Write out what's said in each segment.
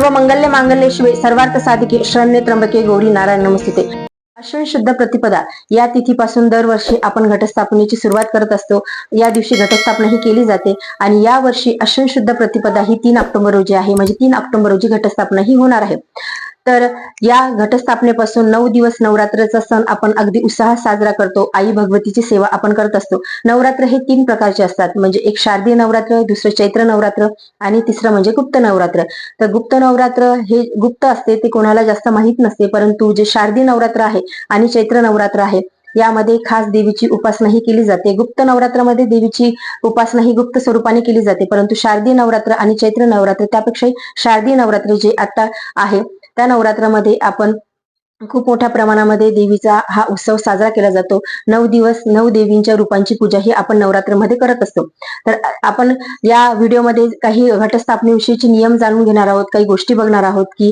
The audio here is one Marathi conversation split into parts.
सर्व मंगल्य मांगल्य शिवे सर्वार्थ साधिके शरण्य त्र्यंबके गौरी नारायण नमस्ते. अश्विन शुद्ध प्रतिपदा. या तिथीपासून दरवर्षी आपण घटस्थापनेची सुरुवात करत असतो. या दिवशी घटस्थापना ही केली जाते आणि या वर्षी अश्विन शुद्ध प्रतिपदा ही तीन ऑक्टोबर रोजी आहे. म्हणजे तीन ऑक्टोबर रोजी घटस्थापना ही होणार आहे. तर या घटस्थापनेपासून नऊ दिवस नवरात्रचा सण आपण अगदी उत्साहात साजरा करतो. आई भगवतीची सेवा आपण करत असतो. नवरात्र हे तीन प्रकारचे असतात. म्हणजे एक शारदीय नवरात्र दुसरं चैत्र नवरात्र आणि तिसरं म्हणजे गुप्त नवरात्र. तर गुप्त नवरात्र हे गुप्त असते ते कोणाला जास्त माहीत नसते परंतु जे शारदीय नवरात्र आहे आणि चैत्र नवरात्र आहे यामध्ये खास देवीची उपासना ही केली जाते. गुप्त नवरात्रामध्ये देवीची उपासना ही गुप्त स्वरूपाने केली जाते. परंतु शारदीय नवरात्र आणि चैत्र नवरात्र त्यापेक्षाही शारदीय नवरात्र जे आता आहे त्या नवरात्रामध्ये आपण खूप मोठ्या प्रमाणामध्ये देवीचा हा उत्सव साजरा केला जातो. नऊ दिवस नऊ देवींच्या रूपांची पूजा ही आपण नवरात्रमध्ये करत असतो. तर आपण या व्हिडिओमध्ये काही घटस्थापनेविषयीचे नियम जाणून घेणार आहोत काही गोष्टी बघणार आहोत की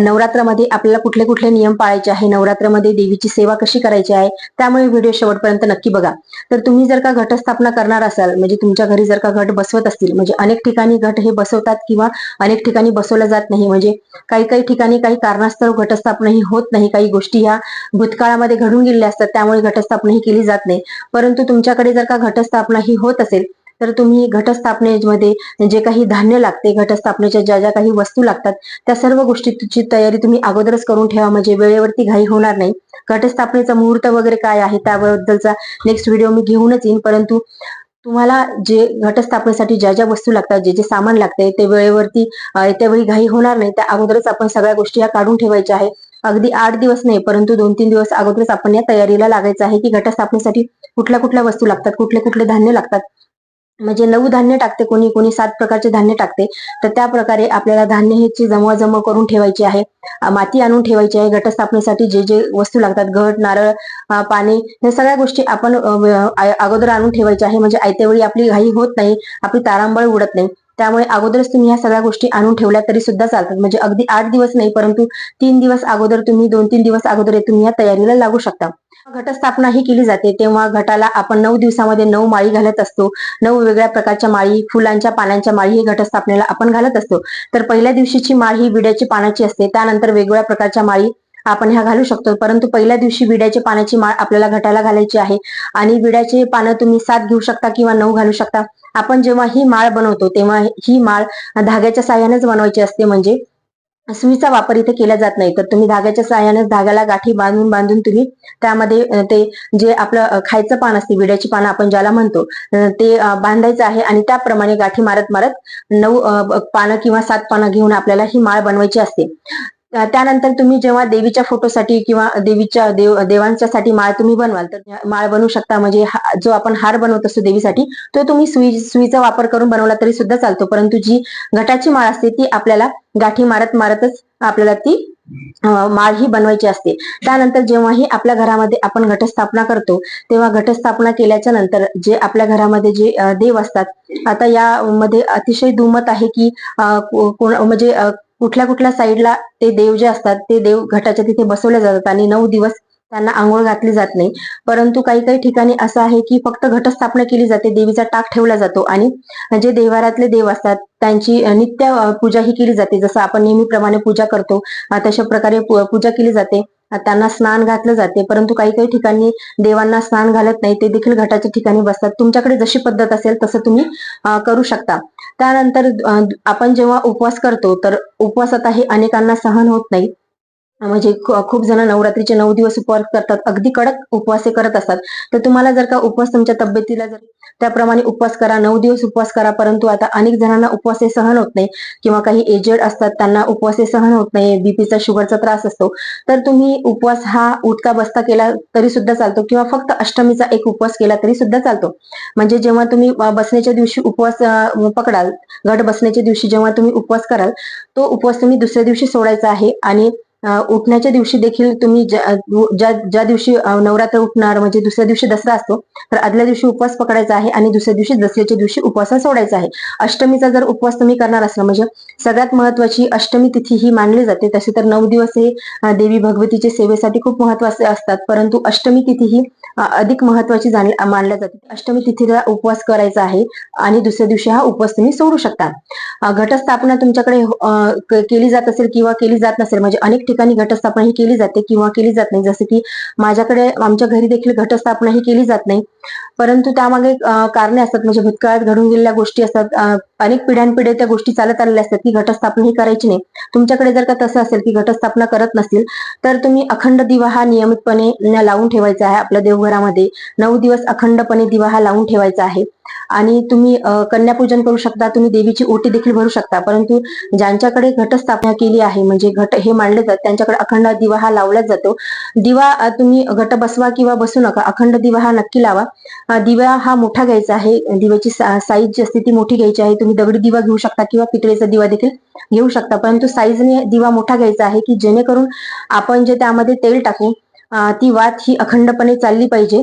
नवरात्रामध्ये आपल्याला कुठले कुठले नियम पाळायचे आहे नवरात्रामध्ये देवीची सेवा कशी करायची आहे त्यामुळे व्हिडिओ शेवटपर्यंत नक्की बघा. तर तुम्ही जर का घटस्थापना करणार असाल म्हणजे तुमच्या घरी जर का घट बसवत असतील म्हणजे अनेक ठिकाणी घट हे बसवतात किंवा अनेक ठिकाणी बसवलं जात नाही म्हणजे काही काही ठिकाणी काही कारणास्तव घटस्थापना ही होत नाही काही गोष्टी ह्या भूतकाळामध्ये घडून गेलेल्या असतात त्यामुळे घटस्थापना ही केली जात नाही. परंतु तुमच्याकडे जर का घटस्थापना ही होत असेल तर तुम्ही घटस्थापनेमध्ये जे काही धान्य लागते घटस्थापनेच्या ज्या ज्या काही वस्तू लागतात त्या सर्व गोष्टीची तयारी तुम्ही अगोदरच करून ठेवा म्हणजे वेळेवरती घाई होणार नाही. घटस्थापनेचा मुहूर्त वगैरे काय आहे त्याबद्दलचा नेक्स्ट व्हिडिओ मी घेऊनच येईन. परंतु तुम्हाला जे घटस्थापनेसाठी ज्या ज्या वस्तू लागतात जे जे सामान लागते ते वेळेवरती त्यावेळी घाई होणार नाही. त्या अगोदरच आपण सगळ्या गोष्टी ह्या काढून ठेवायच्या आहे. अगदी आठ दिवस नाही परंतु दोन तीन दिवस अगोदरच आपण या तयारीला लागायचं आहे की घटस्थापनेसाठी कुठल्या कुठल्या वस्तू लागतात कुठले कुठले धान्य लागतात. म्हणजे नऊ धान्य टाकते कोणी कोणी सात प्रकारचे धान्य टाकते. तर त्या प्रकारे आपल्याला धान्य ह्याची जमवा करून ठेवायची आहे. माती आणून ठेवायची आहे घटस्थापनेसाठी जे जे वस्तू लागतात घट नारळ पाणी या सगळ्या गोष्टी आपण अगोदर आणून ठेवायच्या आहे. म्हणजे आयत्यावेळी आपली घाई होत नाही आपली तारांबळ उडत नाही. त्यामुळे अगोदरच तुम्ही ह्या सगळ्या गोष्टी आणून ठेवल्या तरी सुद्धा चालतात. म्हणजे अगदी आठ दिवस नाही परंतु तीन दिवस अगोदर तुम्ही दोन तीन दिवस अगोदर तुम्ही या तयारीला लागू शकता. घटस्थापना ही केली जाते. तेव्हा घटाला आपण नऊ दिवसामध्ये नऊ माळी घालत असतो. नऊ वेगळ्या प्रकारच्या माळी फुलांच्या पानांच्या माळी ही घटस्थापनेला आपण घालत असतो. तर पहिल्या दिवशीची माळ ही विड्याची पानाची असते. त्यानंतर वेगवेगळ्या प्रकारच्या माळी आपण ह्या घालू शकतो. परंतु पहिल्या दिवशी विड्याची पानाची माळ आपल्याला घटाला घालायची आहे. आणि विड्याचे पानं तुम्ही सात घेऊ शकता किंवा नऊ घालू शकता. आपण जेव्हा ही माळ बनवतो तेव्हा ही माळ धाग्याच्या साह्यानेच बनवायची असते. म्हणजे सुईचा वापर इथे केला जात नाही. तर तुम्ही धाग्याच्या साह्यानेच धाग्याला गाठी बांधून बांधून तुम्ही त्यामध्ये ते जे आपलं खायचं पान असते विड्याची पानं आपण ज्याला म्हणतो ते बांधायचं आहे आणि त्याप्रमाणे गाठी मारत मारत नऊ पानं किंवा सात पानं घेऊन आपल्याला ही माळ बनवायची असते. त्यानंतर तुम्ही जेव्हा देवीच्या फोटोसाठी किंवा देवीच्या देव देवांच्यासाठी माळ तुम्ही बनवाल तर माळ बनवू शकता. म्हणजे जो आपण हार बनवत असतो देवीसाठी तो तुम्ही सुई सुईचा वापर करून बनवला तरी सुद्धा चालतो. परंतु जी घटाची माळ असते ती आपल्याला गाठी मारत मारतच आपल्याला ती माळ ही बनवायची असते. त्यानंतर जेव्हाही आपल्या घरामध्ये आपण घटस्थापना करतो तेव्हा घटस्थापना केल्याच्यानंतर जे आपल्या घरामध्ये जे देव असतात आता यामध्ये अतिशय दुमत आहे की म्हणजे कुठल्या कुठल्या साईडला ते देव जे असतात ते देव घटाच्या तिथे बसवले जातात आणि नऊ दिवस त्यांना आंघोळ घातली जात नाही. परंतु काही काही ठिकाणी असं आहे की फक्त घटस्थापना केली जाते देवीचा टाक ठेवला जातो आणि जे देवारातले देव असतात त्यांची नित्य पूजा ही केली जाते. जसं आपण नेहमीप्रमाणे पूजा करतो तशा प्रकारे पूजा केली जाते. त्यांना स्नान घातलं जाते. परंतु काही काही ठिकाणी देवांना स्नान घालत नाही. ते देखील घटाच्या ठिकाणी बसतात. तुमच्याकडे जशी पद्धत असेल तसं तुम्ही करू शकता. त्यानंतर आपण जेव्हा उपवास करतो तर उपवास आता हे अनेकांना सहन होत नाही. म्हणजे खूप जण नवरात्रीचे नऊ दिवस उपवास करतात. अगदी कडक उपवासे करत असतात. तर तुम्हाला जर का उपवास तुमच्या तब्येतीला जर त्याप्रमाणे उपवास करा नऊ दिवस उपवास करा परंतु आता अनेक जणांना उपवासे सहन होत नाही किंवा काही एजेड असतात त्यांना उपवासे सहन होत नाही बीपीचा शुगरचा त्रास असतो. तर तुम्ही उपवास हा उठता बसता केला तरी सुद्धा चालतो किंवा फक्त अष्टमीचा एक उपवास केला तरी सुद्धा चालतो. म्हणजे जेव्हा तुम्ही बसण्याच्या दिवशी उपवास पकडाल घट बसण्याच्या दिवशी जेव्हा तुम्ही उपवास कराल तो उपवास तुम्ही दुसऱ्या दिवशी सोडायचा आहे आणि उठण्याच्या दिवशी देखील तुम्ही ज्या ज्या ज्या दिवशी नवरात्र उठणार म्हणजे दुसऱ्या दिवशी दसरा असतो तर आदल्या दिवशी उपवास पकडायचा आहे आणि दुसऱ्या दिवशी दसऱ्याच्या दिवशी उपवास सोडायचा आहे. अष्टमीचा जर उपवास तुम्ही करणार असला म्हणजे सगळ्यात महत्वाची अष्टमी तिथी ही मानली जाते. तसे तर नऊ दिवस हे देवी भगवतीचे सेवेसाठी खूप महत्त्वाचे असतात परंतु अष्टमी तिथी ही अधिक महत्वाची जाण मानल्या जाते. अष्टमी तिथीला उपवास करायचा आहे आणि दुसऱ्या दिवशी हा उपवास तुम्ही सोडू शकता. घटस्थापना तुमच्याकडे केली जात असेल किंवा केली जात नसेल म्हणजे अनेक ठिकाणी घटस्थापना ही केली जाते किंवा केली जात नाही. जसं की माझ्याकडे आमच्या घरी देखील घटस्थापना ही केली जात नाही. परंतु त्यामागे कारणे असतात. म्हणजे भूतकाळात घडून गेलेल्या गोष्टी असतात. अनेक पिढ्यानपिढ्या त्या गोष्टी चालत आलेल्या असतात की घटस्थापना ही करायची नाही. तुमच्याकडे जर का तसं असेल की घटस्थापना करत नसतील तर तुम्ही अखंड दिवा हा नियमितपणे लावून ठेवायचा आहे आपल्या देवघरामध्ये. नऊ दिवस अखंडपणे दिवा हा लावून ठेवायचा आहे. आणि तुम्ही कन्यापूजन करू शकता तुम्ही देवीची ओटी देखील भरू शकता. परंतु ज्यांच्याकडे घटस्थापना केली आहे म्हणजे घट हे मांडले जात त्यांच्याकडे अखंड दिवा हा लावलाच जातो. दिवा तुम्ही घट बसवा किंवा बसू नका. अखंड दिवा हा नक्की लावा. दिवा हा मोठा घ्यायचा आहे. दिव्याची साईज जी असते ती मोठी घ्यायची आहे. तुम्ही दगडी दिवा घेऊ शकता किंवा पितळेचा दिवा देखील घेऊ शकता. परंतु साईजने दिवा मोठा घ्यायचा आहे की जेणेकरून आपण जे त्यामध्ये तेल टाकू ती वात ही अखंडपणे चालली पाहिजे.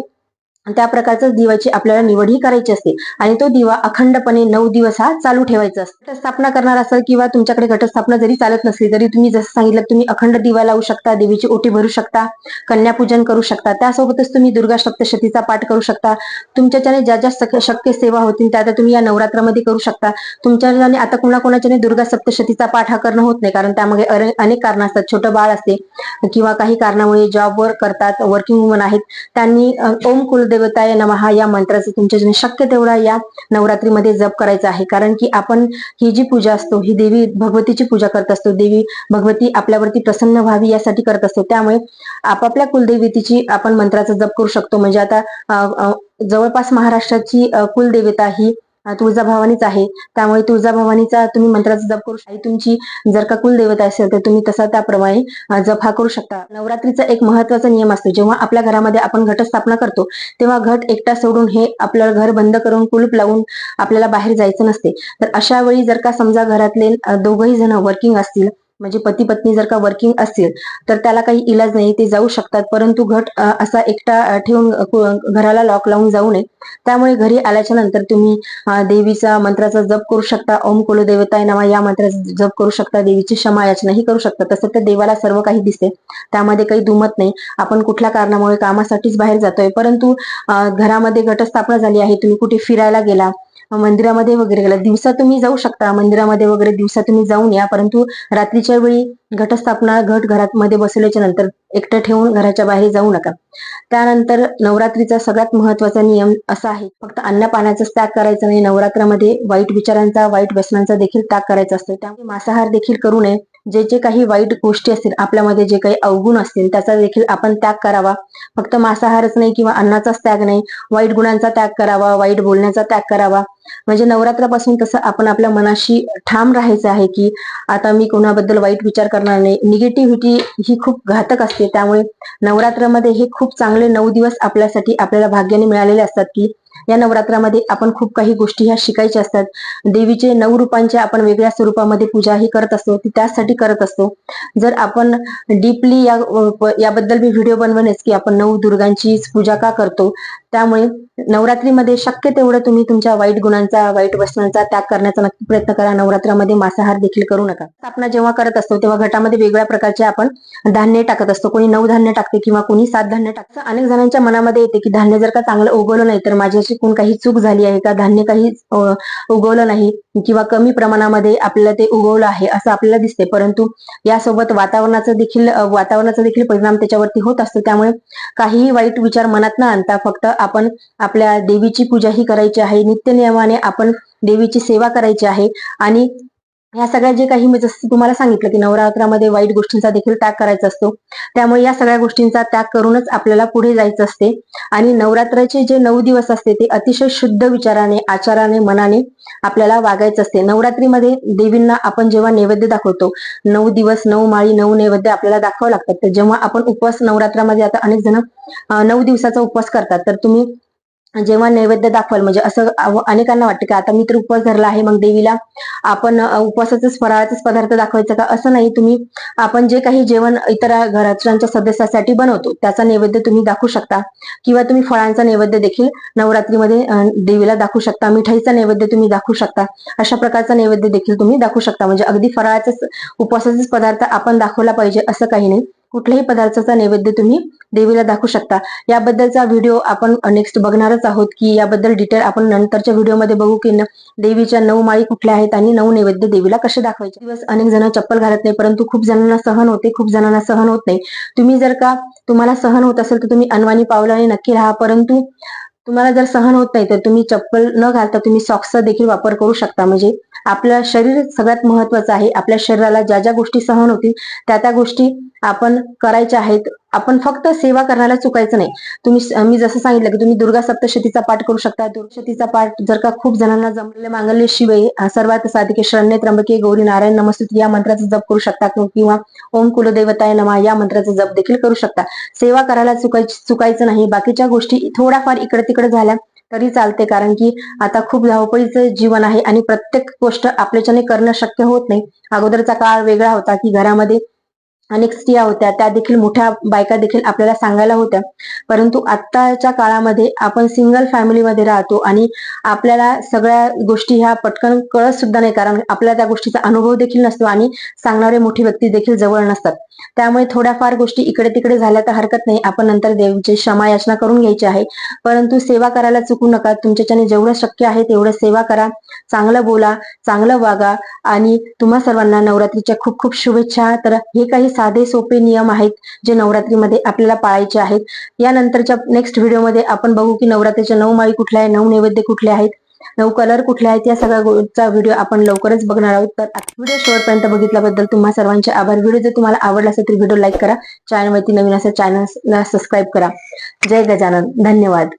त्या प्रकारचा दिवाची आपल्याला निवड ही करायची असते. आणि तो दिवा अखंडपणे नऊ दिवस हा चालू ठेवायचा असतो. घटस्थापना करणार असाल किंवा तुमच्याकडे घटस्थापना जरी चालत नसली तरी तुम्ही जसं सांगितलं तुम्ही अखंड दिवा लावू शकता देवीची ओटी भरू शकता कन्यापूजन करू शकता त्यासोबतच तुम्ही दुर्गा सप्तशतीचा पाठ करू शकता. तुमच्याच्याने ज्या ज्या शक्य सेवा होतील त्या त्या तुम्ही या नवरात्रामध्ये करू शकता. तुमच्याने आता कोणाकोणाच्याने दुर्गा सप्तशतीचा पाठ हा करणं होत नाही कारण त्यामध्ये अनेक कारण असतात. छोटं बाळ असते किंवा काही कारणामुळे जॉबवर करतात वर्किंग वुमन आहेत. त्यांनी ओम कुलदेव देवताय नमहा या मंत्राचं तुमच्या शक्य तेवढा या नवरात्रीमध्ये जप करायचा आहे. कारण की आपण ही जी पूजा असतो ही देवी भगवतीची पूजा करत असतो. देवी भगवती आपल्यावरती प्रसन्न व्हावी यासाठी करत असतो. त्यामुळे आपापल्या कुलदेवतेची आपण मंत्राचा जप करू शकतो. म्हणजे आता जवळपास महाराष्ट्राची कुलदेवता ही तुळजाभवानीच आहे. त्यामुळे तुळजाभवानीचा तुम्ही मंत्राचा जप करू शकता. तुमची जर का कुलदेवता असेल तर तुम्ही तसा त्याप्रमाणे जप हा करू शकता. नवरात्रीचा एक महत्त्वाचा नियम असतो. जेव्हा आपल्या घरामध्ये आपण घटस्थापना करतो तेव्हा घट एकटा सोडून हे आपलं घर बंद करून कुलूप लावून आपल्याला बाहेर जायचं नसते. तर अशा वेळी जर का समजा घरातले दोघही जण वर्किंग असतील म्हणजे पती पत्नी जर का वर्किंग असतील तर त्याला काही इलाज नाही ते जाऊ शकतात. परंतु घट असा एकटा ठेवून घराला लॉक लावून जाऊ नये. त्यामुळे घरी आल्याच्यानंतर तुम्ही देवीचा मंत्राचा जप करू शकता. ओम कुलदेवताय नावा या मंत्राचा जप करू शकता. देवीची क्षमा याचनाही करू शकता. तसं तर देवाला सर्व काही दिसते. त्यामध्ये काही दुमत नाही. आपण कुठल्या कारणामुळे कामासाठीच बाहेर जातोय. परंतु घरामध्ये घटस्थापना झाली आहे. तुम्ही कुठे फिरायला गेला मंदिरामध्ये वगैरे गेला. दिवसा तुम्ही जाऊ शकता. मंदिरामध्ये वगैरे दिवसा तुम्ही जाऊन या. परंतु रात्रीच्या वेळी घटस्थापना घट घरात मध्ये बसवल्याच्या नंतर एकटं ठेवून घराच्या बाहेर जाऊ नका. त्यानंतर नवरात्रीचा सगळ्यात महत्त्वाचा नियम असा आहे. फक्त अन्न पाण्याचाच त्याग करायचा नाही. नवरात्रामध्ये वाईट विचारांचा वाईट व्यसनांचा देखील त्याग करायचा असतो. त्यामुळे मांसाहार देखील करू नये. जे जे काही वाईट गोष्टी असतील आपल्यामध्ये जे काही अवगुण असतील त्याचा देखील आपण त्याग करावा. फक्त मांसाहारच नाही किंवा अन्नाचाच त्याग नाही वाईट गुणांचा त्याग करावा वाईट बोलण्याचा त्याग करावा. म्हणजे नवरात्रापासून तसं आपण आपल्या मनाशी ठाम राहायचं आहे की आता मी कोणाबद्दल वाईट विचार करणार नाही. निगेटिव्हिटी ही खूप घातक असते. त्यामुळे नवरात्रामध्ये हे खूप चांगले नऊ दिवस आपल्यासाठी आपल्याला भाग्याने मिळालेले असतात की या नवरात्रामध्ये आपण खूप काही गोष्टी ह्या शिकायच्या असतात. देवीचे नऊ रूपांच्या आपण वेगळ्या स्वरूपामध्ये पूजा ही करत असतो ती त्यासाठी करत असतो. जर आपण डीपली या याबद्दल मी व्हिडिओ बनवणेच की आपण नऊ दुर्गांची पूजा का करतो? त्यामुळे नवरात्रीमध्ये शक्य तेवढं तुम्ही तुमच्या वाईट गुणांचा वाईट वसनांचा त्याग करण्याचा नक्की प्रयत्न करा. नवरात्रामध्ये मांसाहार देखील करू नका. आपण जेव्हा करत असतो तेव्हा घटामध्ये वेगवेगळ्या प्रकारचे आपण धान्य टाकत असतो. कोणी नऊ धान्य टाकते किंवा कोणी सात धान्य टाकतं. अनेक जणांच्या मनामध्ये येते की धान्य जर का चांगलं उगवलं नाही तर माझ्याशी कोण काही चूक झाली आहे का? धान्य काही उगवलं नाही किंवा कमी प्रमाणामध्ये आपल्याला ते उगवलं आहे असं आपल्याला दिसते परंतु यासोबत वातावरणाचा देखील वातावरणाचा देखील परिणाम त्याच्यावरती होत असतो. त्यामुळे काहीही वाईट विचार मनात न आणता फक्त आपण आपल्या देवीची पूजा ही करायची आहे. नित्य नियमाने आपण देवीची सेवा करायची आहे. आणि या सगळ्या जे काही मी जसं तुम्हाला सांगितलं की नवरात्रामध्ये वाईट गोष्टींचा देखील त्याग करायचा असतो त्यामुळे या सगळ्या गोष्टींचा त्याग करूनच आपल्याला पुढे जायचं असते. आणि नवरात्राचे जे नऊ दिवस असते ते अतिशय शुद्ध विचाराने आचाराने मनाने आपल्याला वागायचं असते. नवरात्रीमध्ये देवींना आपण जेव्हा नैवेद्य दाखवतो नऊ दिवस नऊ माळी नऊ नैवेद्य आपल्याला दाखवावं लागतात. तर जेव्हा आपण उपवास नवरात्रामध्ये आता अनेक जण नऊ दिवसाचा उपवास करतात. तर तुम्ही जेव्हा नैवेद्य दाखवाल म्हणजे असं अनेकांना वाटतं की आता मी तर उपवास धरला आहे मग देवीला आपण उपवासाचाच फराळाचाच पदार्थ दाखवायचा का? असं नाही. तुम्ही आपण जे काही जेवण इतर घराच्या सदस्यासाठी बनवतो त्याचा नैवेद्य तुम्ही दाखवू शकता. किंवा तुम्ही फळांचा नैवेद्य देखील नवरात्रीमध्ये देवीला दाखवू शकता. मिठाईचा नैवेद्य तुम्ही दाखवू शकता. अशा प्रकारचा नैवेद्य देखील तुम्ही दाखवू शकता. म्हणजे अगदी फराळाचाच उपवासाचाच पदार्थ आपण दाखवला पाहिजे असं काही नाही. कुठल्याही पदार्थाचा नैवेद्य तुम्ही देवीला दाखवू शकता. याबद्दलचा व्हिडिओ आपण नेक्स्ट बघणारच आहोत की याबद्दल डिटेल आपण नंतरच्या व्हिडिओमध्ये बघू की देवीच्या नऊ माळी कुठल्या आहेत आणि नऊ नैवेद्य देवीला कसे दाखवायचे. दिवस अनेक जण चप्पल घालत नाही परंतु खूप जणांना सहन होते खूप जणांना सहन होत नाही. तुम्ही जर का तुम्हाला सहन होत असेल तर तुम्ही अनवाणी पावलाने नक्की राहा परंतु तुम्हाला जर सहन होत नाही तर तुम्ही चप्पल न घालता तुम्ही सॉक्सचा देखील वापर करू शकता. म्हणजे आपलं शरीर सगळ्यात महत्वाचं आहे. आपल्या शरीराला ज्या ज्या गोष्टी सहन होतील त्या त्या गोष्टी आपण करायच्या आहेत. आपण फक्त सेवा करण्याला चुकायचं नाही. तुम्ही मी जसं सांगितलं की तुम्ही दुर्गा सप्तशतीचा पाठ करू शकता. दुर्गशतीचा पाठ जर का खूप जणांना जमलेले मांगल्य शिवे सर्वात साधिके शरण्य त्र्यंबके गौरी नारायण नमस्तुती या मंत्राचा जप करू शकता किंवा ओम कुलदेवताय नमा या मंत्राचा जप देखील करू शकता. सेवा करायला चुकायची चुकायचं नाही. बाकीच्या गोष्टी थोड्याफार इकडे तिकडे झाल्या तरी चालते. कारण की आता खूप धावपळीचं जीवन आहे आणि प्रत्येक गोष्ट आपल्याच्याने करणं शक्य होत नाही. अगोदरचा काळ वेगळा होता की घरामध्ये अनेक स्त्रिया होत्या. त्या देखील मोठ्या बायका देखील आपल्याला सांगायला होत्या. परंतु आत्ताच्या काळामध्ये आपण सिंगल फॅमिलीमध्ये राहतो आणि आपल्याला सगळ्या गोष्टी ह्या पटकन कळत सुद्धा नाही. कारण आपल्याला त्या गोष्टीचा अनुभव देखील नसतो आणि सांगणारे मोठी व्यक्ती देखील जवळ नसतात. त्यामुळे थोड्याफार गोष्टी इकडे तिकडे झाल्या तर हरकत नाही. आपण नंतर देवीची क्षमा याचना करून घ्यायची आहे. परंतु सेवा करायला चुकू नका. तुमच्याच्याने जेवढं शक्य आहे तेवढं सेवा करा. चांगलं बोला चांगलं वागा आणि तुम्हा सर्वांना नवरात्रीच्या खूप खूप शुभेच्छा. तर हे काही साधे सोपे नियम आहेत जे नवरात्रीमध्ये आपल्याला पाळायचे आहेत. यानंतरच्या नेक्स्ट व्हिडिओमध्ये आपण बघू की नवरात्रीच्या नऊ माळी कुठल्या आहेत नऊ नैवेद्य कुठले आहेत नऊ कलर कुठले आहेत या सगळ्या व्हिडिओ आपण लवकरच बघणार आहोत. तर व्हिडिओ शेवटपर्यंत बघितल्याबद्दल तुम्हा सर्वांचे आभार. व्हिडिओ जर तुम्हाला आवडला असेल तर व्हिडिओ लाईक करा. चॅनलवरती नवीन असेल चॅनल सबस्क्राईब करा. जय गजानन. धन्यवाद.